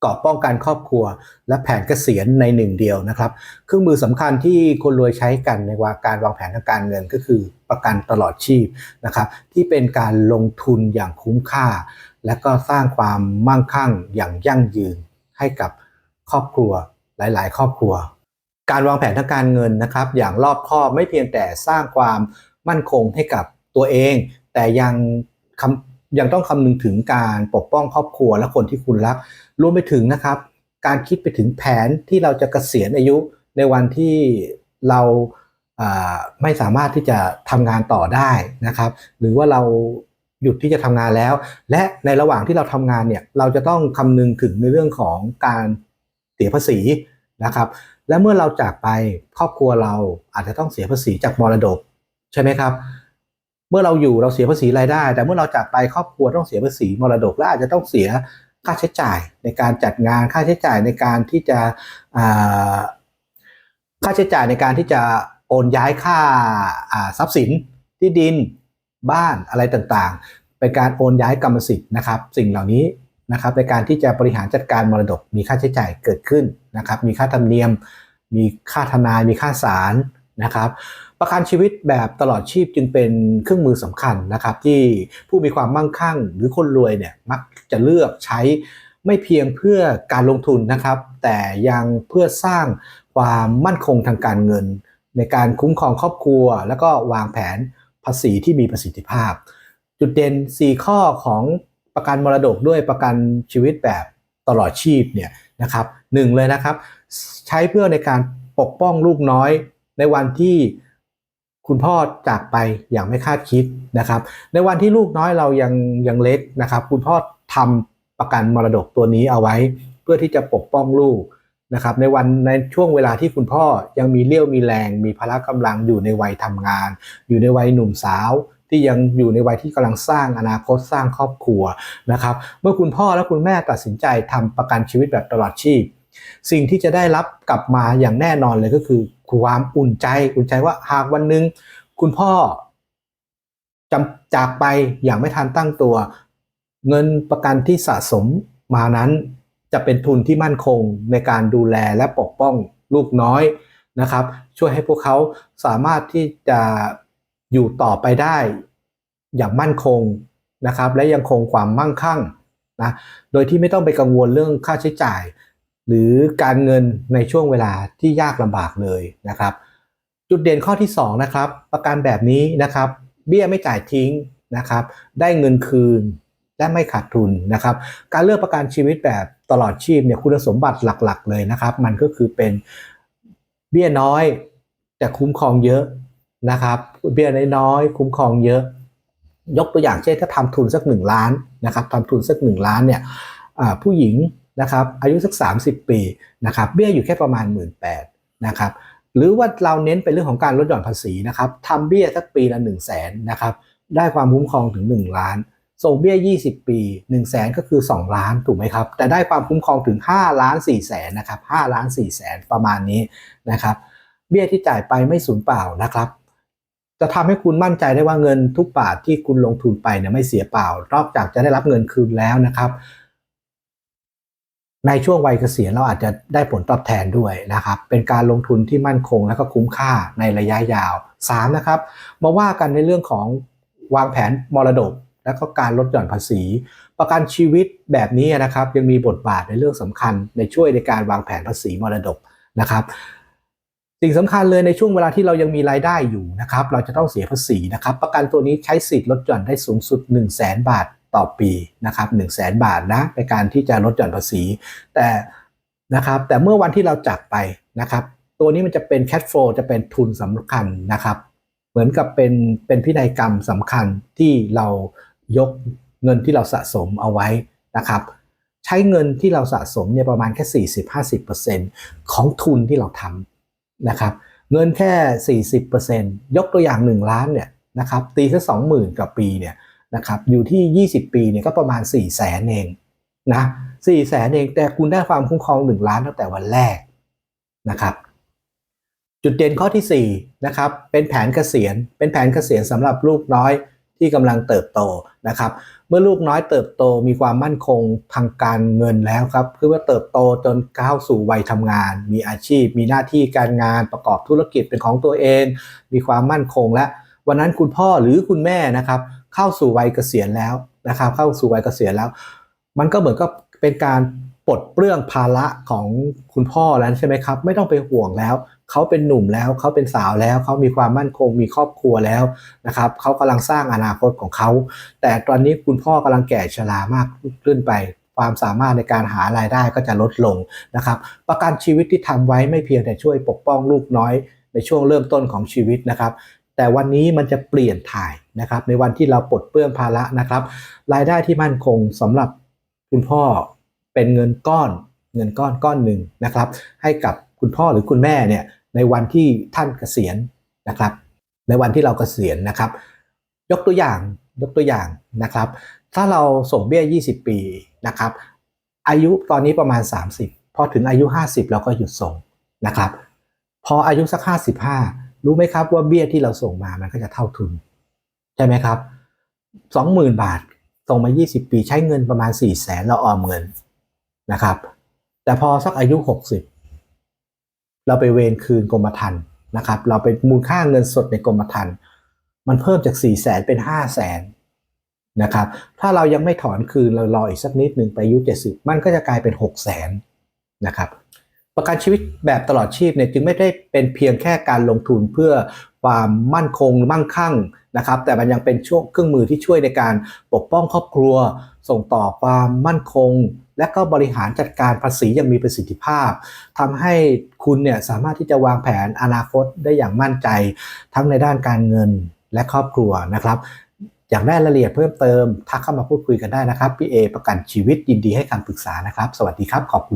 เกราะป้องกันครอบครัว และแผนเกษียณในหนึ่งเดียวนะครับ เครื่องมือสำคัญที่คนรวยใช้กันในว่าการวางแผนทางการเงินก็คือประกันตลอดชีพนะครับที่เป็นการลงทุนอย่างคุ้มค่า และก็สร้างความมั่งคั่งอย่างยั่งยืนให้กับครอบครัวหลาย ๆ ครอบครัว การวางแผนทางการเงินนะครับ อย่างรอบคอบไม่เพียงแต่สร้างความมั่นคงให้กับตัวเอง แต่ยังคำ ยังต้องคำนึงถึงการปกป้องครอบครัวและคนที่คุณรัก รวมไปถึงนะครับ การคิดไปถึงแผนที่เราจะเกษียณอายุในวันที่เราไม่สามารถที่จะทำงานต่อได้นะครับ หรือว่าเราหยุดที่จะทำงานแล้ว และในระหว่างที่เราทำงานเนี่ยเราจะต้องคำนึงถึงในเรื่องของการเสียภาษีนะครับ และเมื่อเราจากไปครอบครัวเราอาจจะต้องเสียภาษีจากมรดกใช่ไหมครับ เมื่อเราอยู่เราเสียภาษีรายได้ แต่เมื่อเราจากไปครอบครัวต้องเสียภาษีมรดกและอาจจะต้องเสียค่าใช้จ่ายในการจัดงานค่าใช้จ่ายในการที่จะค่าใช้จ่ายในการที่จะโอนย้ายค่าทรัพย์สินที่ดินบ้านอะไรต่างๆ เป็นการโอนย้ายกรรมสิทธิ์นะครับ สิ่งเหล่านี้นะครับในการที่จะบริหารจัดการมรดกมีค่าใช้จ่ายเกิดขึ้นนะครับ มีค่าธรรมเนียม มีค่าทนายมีค่าศาล นะครับประกันชีวิตแบบตลอดชีพจึงเป็นเครื่องมือสำคัญนะครับที่ผู้มีความมั่งคั่งหรือคนรวยเนี่ยมักจะเลือกใช้ไม่เพียงเพื่อการลงทุนนะครับ แต่ยังเพื่อสร้างความมั่นคงทางการเงิน ในการคุ้มครองครอบครัว แล้วก็วางแผนภาษีที่มีประสิทธิภาพ จุดเด่น 4 ข้อของประกันมรดกด้วยประกันชีวิตแบบตลอดชีพเนี่ยนะครับหนึ่งเลยนะครับ ใช้เพื่อในการปกป้องลูกน้อย ในวันที่คุณพ่อจากไปอย่างไม่คาดคิดนะครับ ในวันที่ลูกน้อยเรายังยังเล็กนะครับ คุณพ่อทำประกันมรดกตัวนี้เอาไว้ เพื่อที่จะปกป้องลูกนะครับ ในวันในช่วงเวลาที่คุณพ่อยังมีเลี้ยวมีแรง มีพละกำลังอยู่ในวัยทำงาน อยู่ในวัยหนุ่มสาว ที่ยังอยู่ในวัยที่กำลังสร้างอนาคตสร้างครอบครัวนะครับ เมื่อคุณพ่อและคุณแม่ตัดสินใจทำประกันชีวิตแบบตลอดชีพ สิ่งที่จะได้รับกลับมาอย่างแน่นอนเลยก็คือความอุ่นใจอุ่นใจว่าหากวันหนึ่งคุณพ่อจำจากไปอย่างไม่ทันตั้งตัว เงินประกันที่สะสมมานั้นจะเป็นทุนที่มั่นคงในการดูแลและปกป้องลูกน้อยนะครับ ช่วยให้พวกเขาสามารถที่จะอยู่ต่อไปได้อย่างมั่นคงนะครับ และยังคงความมั่งคั่งนะโดยที่ไม่ต้องไปกังวลเรื่องค่าใช้จ่าย หรือการเงินในช่วงเวลาที่ยากลำบากเลยนะครับ จุดเด่นข้อที่2นะครับประกันแบบนี้นะครับเบี้ยไม่จ่ายทิ้งนะครับ ได้เงินคืนและไม่ขาดทุนนะครับ การเลือกประกันชีวิตแบบตลอดชีพเนี่ยคุณสมบัติหลักๆ เลยนะครับ มันก็คือเป็นเบี้ยน้อยแต่คุ้มครองเยอะนะครับเบี้ยน้อยๆคุ้มครองเยอะ ยกตัวอย่างเช่นถ้าทำทุนสักหนึ่งล้านนะครับทำทุนสักหนึ่งล้านเนี่ยผู้หญิง นะครับอายุสัก 30 ปีนะครับเบี้ยอยู่แค่ประมาณ 1 8ื่นนะครับหรือว่าเราเน้นเป็นเรื่องของการลดหย่อนภาษีนะครับทำเบี้ยสักปีละ1 0 0 0 0แสนนะครับได้ความคุ้มครองถึง 1 ล้านส่งเบี้ย 20 ปี 1 0 0 0 0แสนก็คือ 2 ล้านถูกไหมครับ แต่ได้ความคุ้มครองถึง 5 ล้าน4แสนนะครับ5ล้าน4แสนประมาณนี้นะครับเบี้ยที่จ่ายไปไม่สูญเปล่านะครับจะทำให้คุณมั่นใจได้ว่าเงินทุกบาทที่คุณลงทุนไปเนี่ยไม่เสียเปล่า นอกจากจะได้รับเงินคืนแล้วนะครับ ในช่วงวัยเกษียณเราอาจจะได้ผลตอบแทนด้วยนะครับ เป็นการลงทุนที่มั่นคงและก็คุ้มค่าในระยะยาว 3. นะครับ มาว่ากันในเรื่องของวางแผนมรดก และก็การลดหย่อนภาษี ประกันชีวิตแบบนี้นะครับยังมีบทบาทในเรื่องสำคัญในช่วยในการวางแผนภาษีมรดกนะครับสิ่งสำคัญเลยในช่วงเวลาที่เรายังมีรายได้อยู่นะครับ เราจะต้องเสียภาษีนะครับ ประกันตัวนี้ใช้สิทธิ์ลดหย่อนได้สูงสุด 1 0 0 0 0แบาท ต่อปีนะครับ1 0 0 0 0 0บาทนะในการที่จะลดหย่อนภาษี แต่นะครับแต่เมื่อวันที่เราจากไปนะครับ ตัวนี้มันจะเป็นแคชโฟลจะเป็นทุนสำคัญนะครับ เหมือนกับเป็นเป็นพินัยกรรมสำคัญที่เรายกเงินที่เราสะสมเอาไว้นะครับ ใช้เงินที่เราสะสมเนี่ยประมาณแค่ 40-50%ของทุนที่เราทำนะครับ เงินแค่ 40%ยกตัวอย่าง 1 ล้านเนี่ยนะครับตีแค่20,000กับปีเนี่ย นะครับอยู่ที่ 20 ปีเนี่ยก็ประมาณ 4 0 0แสนเองนะ4แสนเองแต่คุณได้ความคุ้มครอง 1 ล้านตั้งแต่วันแรกนะครับ จุดเด่นข้อที่4นะครับเป็นแผนเกษียณ เป็นแผนเกษียณสำหรับลูกน้อยที่กำลังเติบโตนะครับ เมื่อลูกน้อยเติบโตมีความมั่นคงทางการเงินแล้วครับคือว่าเติบโตจนก้าวสู่วัยทำงาน มีอาชีพ มีหน้าที่การงานประกอบธุรกิจเป็นของตัวเอง มีความมั่นคงและวันนั้นคุณพ่อหรือคุณแม่นะครับ เข้าสู่วัยเกษียณแล้วนะครับ เข้าสู่วัยเกษียณแล้ว มันก็เหมือนกับเป็นการปลดเปลื้องภาระของคุณพ่อแล้วใช่ไหมครับ ไม่ต้องไปห่วงแล้ว เขาเป็นหนุ่มแล้วเขาเป็นสาวแล้วเขามีความมั่นคงมีครอบครัวแล้วนะครับเขากำลังสร้างอนาคตของเขา แต่ตอนนี้คุณพ่อกำลังแก่ชรามากขึ้นไป ความสามารถในการหารายได้ก็จะลดลงนะครับ ประกันชีวิตที่ทำไว้ไม่เพียงแต่ช่วยปกป้องลูกน้อยในช่วงเริ่มต้นของชีวิตนะครับ แต่วันนี้มันจะเปลี่ยนถ่ายนะครับ ในวันที่เราปลดเปลื้องภาระนะครับ รายได้ที่มั่นคงสำหรับคุณพ่อเป็นเงินก้อน เงินก้อนก้อนหนึ่งนะครับ ให้กับคุณพ่อหรือคุณแม่เนี่ยในวันที่ท่านเกษียณนะครับ ในวันที่เราเกษียณนะครับ ยกตัวอย่างยกตัวอย่างนะครับ ถ้าเราส่งเบี้ย 20 ปีนะครับ อายุตอนนี้ประมาณ 30 พอถึงอายุ 50 เราก็หยุดส่งนะครับ พออายุสัก 55 รู้ไหมครับว่าเบี้ยที่เราส่งมามันก็จะเท่าทุน ใช่ไหมครับ20,000บาทส่งมา 20 ปีใช้เงินประมาณ4 0 0แสนเราออมเงินนะครับ แต่พอสักอายุ 60 เราไปเวรคืนกรมธรรม์นะครับ เราไปมูลค่าเงินสดในกรมธรรม์มันเพิ่มจาก4 0 0แสนเป็น5 0 0แสนนะครับ ถ้าเรายังไม่ถอนคืนเรารออีกสักนิดหนึ่งไปอายุ 70 มันก็จะกลายเป็น6 0 0แสนนะครับ ประกันชีวิตแบบตลอดชีพเนี่ยจึงไม่ได้เป็นเพียงแค่การลงทุนเพื่อความมั่นคงมั่งคั่งนะครับ แต่มันยังเป็นช่วงเครื่องมือที่ช่วยในการปกป้องครอบครัว ส่งต่อความมั่นคง และก็บริหารจัดการภาษีอย่างมีประสิทธิภาพทำให้คุณเนี่ยสามารถที่จะวางแผนอนาคตได้อย่างมั่นใจ ทั้งในด้านการเงินและครอบครัวนะครับอยากได้รายละเอียดเพิ่มเติม ทักเข้ามาพูดคุยกันได้นะครับพี่เอประกันชีวิตยินดีให้คำปรึกษานะครับ สวัสดีครับขอบคุณ